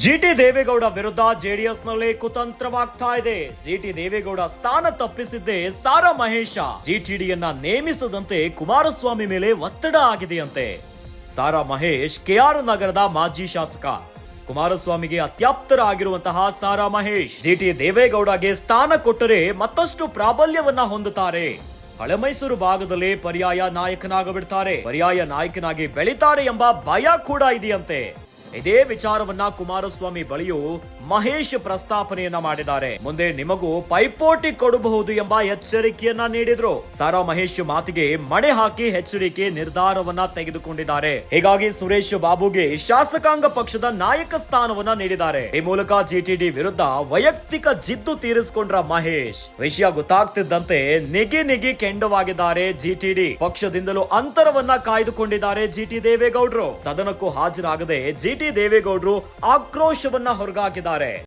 ಜಿಟಿ ದೇವೇಗೌಡ ವಿರುದ್ಧ ಜೆಡಿಎಸ್ನಲ್ಲಿ ಕುತಂತ್ರವಾಗ್ತಾ ಇದೆ. ಜಿಟಿ ದೇವೇಗೌಡ ಸ್ಥಾನ ತಪ್ಪಿಸಿದ್ದೇ ಸಾರಾ ಮಹೇಶ. ಜಿಟಿಡಿಯನ್ನ ನೇಮಿಸದಂತೆ ಕುಮಾರಸ್ವಾಮಿ ಮೇಲೆ ಒತ್ತಡ ಆಗಿದೆಯಂತೆ. ಸಾರಾ ಮಹೇಶ್ ಕೆಆರ್ ನಗರದ ಮಾಜಿ ಶಾಸಕ. ಕುಮಾರಸ್ವಾಮಿಗೆ ಅತ್ಯಾಪ್ತರಾಗಿರುವಂತಹ ಸಾರಾ ಮಹೇಶ್. ಜಿಟಿ ದೇವೇಗೌಡಗೆ ಸ್ಥಾನ ಕೊಟ್ಟರೆ ಮತ್ತಷ್ಟು ಪ್ರಾಬಲ್ಯವನ್ನ ಹೊಂದುತ್ತಾರೆ. ಹಳೆ ಮೈಸೂರು ಭಾಗದಲ್ಲಿ ಪರ್ಯಾಯ ನಾಯಕನಾಗಬಿಡ್ತಾರೆ. ಪರ್ಯಾಯ ನಾಯಕನಾಗಿ ಬೆಳಿತಾರೆ ಎಂಬ ಭಯ ಕೂಡ ಇದೆಯಂತೆ. ಇದೇ ವಿಚಾರವನ್ನ ಕುಮಾರಸ್ವಾಮಿ ಬಳಿಯೂ ಮಹೇಶ್ ಪ್ರಸ್ತಾಪನೆಯನ್ನ ಮಾಡಿದ್ದಾರೆ. ಮುಂದೆ ನಿಮಗೂ ಪೈಪೋಟಿ ಕೊಡಬಹುದು ಎಂಬ ಎಚ್ಚರಿಕೆಯನ್ನ ನೀಡಿದ್ರು. ಸಾರಾ ಮಹೇಶ್ ಮಾತಿಗೆ ಮಣೆ ಹಾಕಿ ಎಚ್ಚರಿಕೆ ನಿರ್ಧಾರವನ್ನ ತೆಗೆದುಕೊಂಡಿದ್ದಾರೆ. ಹೀಗಾಗಿ ಸುರೇಶ್ ಬಾಬುಗೆ ಶಾಸಕಾಂಗ ಪಕ್ಷದ ನಾಯಕ ಸ್ಥಾನವನ್ನ ನೀಡಿದ್ದಾರೆ. ಈ ಮೂಲಕ ಜಿಟಿಡಿ ವಿರುದ್ಧ ವೈಯಕ್ತಿಕ ಜಿದ್ದು ತೀರಿಸಿಕೊಂಡ್ರ ಮಹೇಶ್. ವಿಷಯ ಗೊತ್ತಾಗ್ತಿದ್ದಂತೆ ನಿಗಿ ನಿಗಿ ಕೆಂಡವಾಗಿದ್ದಾರೆ ಜಿಟಿಡಿ ಪಕ್ಷದಿಂದಲೂ ಅಂತರವನ್ನ ಕಾಯ್ದುಕೊಂಡಿದ್ದಾರೆ ಜಿಟಿ ದೇವೇಗೌಡರು. ಸದನಕ್ಕೂ ಹಾಜರಾಗದೆ ಜಿಟಿ ದೇವೇಗೌಡರು ಆಕ್ರೋಶವನ್ನ ಹೊರಗಾಕಿದ್ದಾರೆ.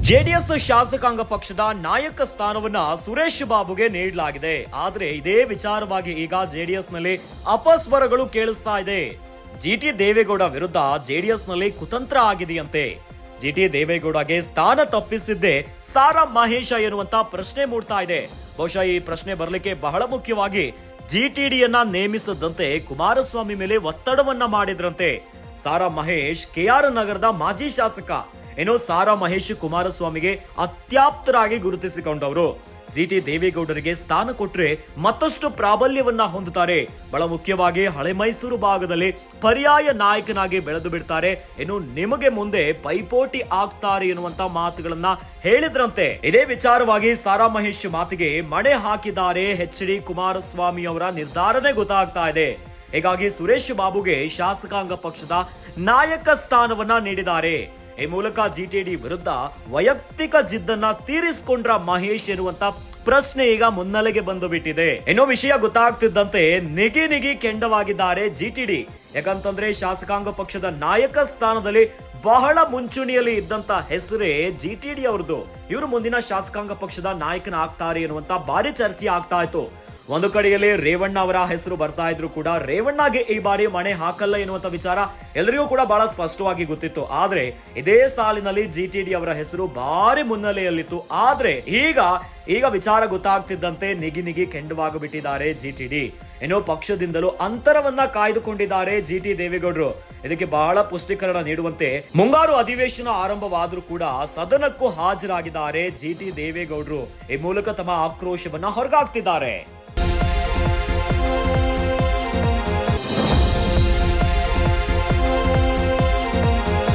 ಜೆಡಿಎಸ್ ಶಾಸಕಾಂಗ ಪಕ್ಷದ ನಾಯಕ ಸ್ಥಾನವನ್ನ ಸುರೇಶ್ ಬಾಬುಗೆ ನೀಡಲಾಗಿದೆ. ಆದರೆ ಇದೇ ವಿಚಾರವಾಗಿ ಈಗ ಜೆಡಿಎಸ್ನಲ್ಲಿ ಅಪಸ್ವರಗಳು ಕೇಳಿಸ್ತಾ ಇದೆ. ಜಿಟಿ ದೇವೇಗೌಡ ವಿರುದ್ಧ ಜೆಡಿಎಸ್ನಲ್ಲಿ ಕುತಂತ್ರ ಆಗಿದೆಯಂತೆ. ಜಿಟಿ ದೇವೇಗೌಡಗೆ ಸ್ಥಾನ ತಪ್ಪಿಸಿದ್ದೇ ಸಾರಾ ಮಹೇಶ ಎನ್ನುವಂತ ಪ್ರಶ್ನೆ ಮೂಡ್ತಾ ಇದೆ. ಬಹುಶಃ ಈ ಪ್ರಶ್ನೆ ಬರಲಿಕ್ಕೆ ಬಹಳ ಮುಖ್ಯವಾಗಿ ಜಿಟಿಡಿಯನ್ನ ನೇಮಿಸದಂತೆ ಕುಮಾರಸ್ವಾಮಿ ಮೇಲೆ ಒತ್ತಡವನ್ನ ಮಾಡಿದ್ರಂತೆ. ಸಾರಾ ಮಹೇಶ್ ಕೆಆರ್ ನಗರದ ಮಾಜಿ ಶಾಸಕ. ಏನೋ ಸಾರಾ ಮಹೇಶ್ ಕುಮಾರಸ್ವಾಮಿಗೆ ಅತ್ಯಾಪ್ತರಾಗಿ ಗುರುತಿಸಿಕೊಂಡವರು. ಜಿಟಿ ದೇವೇಗೌಡರಿಗೆ ಸ್ಥಾನ ಕೊಟ್ಟರೆ ಮತ್ತಷ್ಟು ಪ್ರಾಬಲ್ಯವನ್ನ ಹೊಂದುತ್ತಾರೆ. ಬಹಳ ಮುಖ್ಯವಾಗಿ ಹಳೆ ಮೈಸೂರು ಭಾಗದಲ್ಲಿ ಪರ್ಯಾಯ ನಾಯಕನಾಗಿ ಬೆಳೆದು ಬಿಡ್ತಾರೆ. ಇನ್ನು ನಿಮಗೆ ಮುಂದೆ ಪೈಪೋಟಿ ಆಗ್ತಾರೆ ಎನ್ನುವಂತ ಮಾತುಗಳನ್ನ ಹೇಳಿದ್ರಂತೆ. ಇದೇ ವಿಚಾರವಾಗಿ ಸಾರಾ ಮಹೇಶ್ ಮಾತಿಗೆ ಮಣೆ ಹಾಕಿದ್ದಾರೆ. ಎಚ್ ಡಿ ಕುಮಾರಸ್ವಾಮಿ ಅವರ ನಿರ್ಧಾರನೇ ಗೊತ್ತಾಗ್ತಾ ಇದೆ. ಹೀಗಾಗಿ ಸುರೇಶ್ ಬಾಬುಗೆ ಶಾಸಕಾಂಗ ಪಕ್ಷದ ನಾಯಕ ಸ್ಥಾನವನ್ನ ನೀಡಿದ್ದಾರೆ. ಈ ಮೂಲಕ ಜಿಟಿಡಿ ವಿರುದ್ಧ ವೈಯಕ್ತಿಕ ಜಿದ್ದನ್ನ ತೀರಿಸಿಕೊಂಡ್ರ ಮಹೇಶ್ ಎನ್ನುವಂತ ಪ್ರಶ್ನೆ ಈಗ ಮುನ್ನೆಲೆಗೆ ಬಂದು ಬಿಟ್ಟಿದೆ ಏನೋ ವಿಷಯ ಗೊತ್ತಾಗ್ತಿದ್ದಂತೆ ನಿಗಿ ನಿಗಿ ಕೆಂಡವಾಗಿದ್ದಾರೆ ಜಿಟಿಡಿ ಯಾಕಂತಂದ್ರೆ ಶಾಸಕಾಂಗ ಪಕ್ಷದ ನಾಯಕ ಸ್ಥಾನದಲ್ಲಿ ಬಹಳ ಮುಂಚೂಣಿಯಲ್ಲಿ ಇದ್ದಂತ ಹೆಸರೇ ಜಿಟಿಡಿ ಅವ್ರದ್ದು. ಇವರು ಮುಂದಿನ ಶಾಸಕಾಂಗ ಪಕ್ಷದ ನಾಯಕನ ಆಗ್ತಾರೆ ಎನ್ನುವಂತ ಭಾರಿ ಚರ್ಚೆ ಆಗ್ತಾ ಇತ್ತು. ಒಂದು ಕಡೆಯಲ್ಲಿ ರೇವಣ್ಣ ಅವರ ಹೆಸರು ಬರ್ತಾ ಇದ್ರು ಕೂಡ ರೇವಣ್ಣಗೆ ಈ ಬಾರಿ ಮಣೆ ಹಾಕಲ್ಲ ಎನ್ನುವಂತ ವಿಚಾರ ಎಲ್ಲರಿಗೂ ಕೂಡ ಬಹಳ ಸ್ಪಷ್ಟವಾಗಿ ಗೊತ್ತಿತ್ತು. ಆದ್ರೆ ಇದೇ ಸಾಲಿನಲ್ಲಿ ಜಿಟಿಡಿ ಅವರ ಹೆಸರು ಭಾರಿ ಮುನ್ನೆಲೆಯಲ್ಲಿತ್ತು. ಆದ್ರೆ ಈಗ ಈಗ ವಿಚಾರ ಗೊತ್ತಾಗ್ತಿದ್ದಂತೆ ನಿಗಿ ನಿಗಿ ಕೆಂಡವಾಗಿಬಿಟ್ಟಿದ್ದಾರೆ ಡಿ ಏನೋ ಪಕ್ಷದಿಂದಲೂ ಅಂತರವನ್ನ ಕಾಯ್ದುಕೊಂಡಿದ್ದಾರೆ ಜಿ ಟಿ ದೇವೇಗೌಡರು. ಇದಕ್ಕೆ ಬಹಳ ಪುಷ್ಟೀಕರಣ ನೀಡುವಂತೆ ಮುಂಗಾರು ಅಧಿವೇಶನ ಆರಂಭವಾದರೂ ಕೂಡ ಸದನಕ್ಕೂ ಹಾಜರಾಗಿದ್ದಾರೆ ಜಿ ಟಿ ದೇವೇಗೌಡರು. ಈ ಮೂಲಕ ತಮ್ಮ ಆಕ್ರೋಶವನ್ನ ಹೊರಗಾಗ್ತಿದ್ದಾರೆ